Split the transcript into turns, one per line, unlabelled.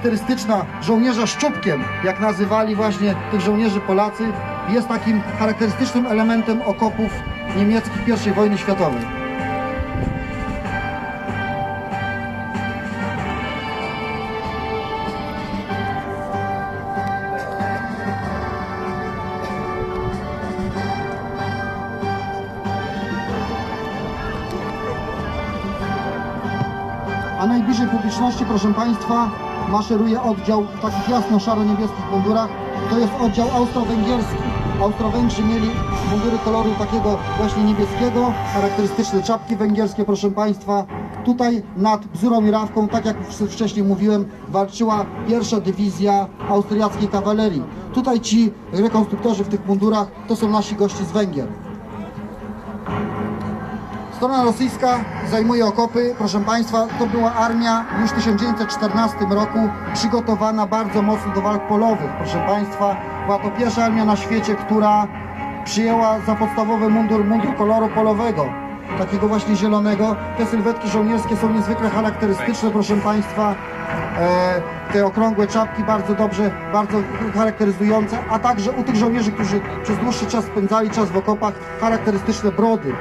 charakterystyczna żołnierza szczupkiem, jak nazywali właśnie tych żołnierzy Polacy, jest takim charakterystycznym elementem okopów niemieckich I wojny światowej. A najbliżej publiczności, proszę Państwa, maszeruje oddział w takich jasno-szaro-niebieskich mundurach. To jest oddział austro-węgierski. Austro-Węgrzy mieli mundury koloru takiego właśnie niebieskiego, charakterystyczne czapki węgierskie, proszę Państwa. Tutaj nad Bzurą i Rawką, tak jak już wcześniej mówiłem, walczyła pierwsza dywizja austriackiej kawalerii. Tutaj ci rekonstruktorzy w tych mundurach to są nasi gości z Węgier. Strona rosyjska zajmuje okopy. Proszę Państwa, to była armia już w 1914 roku przygotowana bardzo mocno do walk polowych. Proszę Państwa, była to pierwsza armia na świecie, która przyjęła za podstawowy mundur, mundur koloru polowego. Takiego właśnie zielonego. Te sylwetki żołnierskie są niezwykle charakterystyczne, proszę Państwa. E, te okrągłe czapki bardzo dobrze, bardzo charakteryzujące, a także u tych żołnierzy, którzy przez dłuższy czas spędzali czas w okopach, charakterystyczne brody.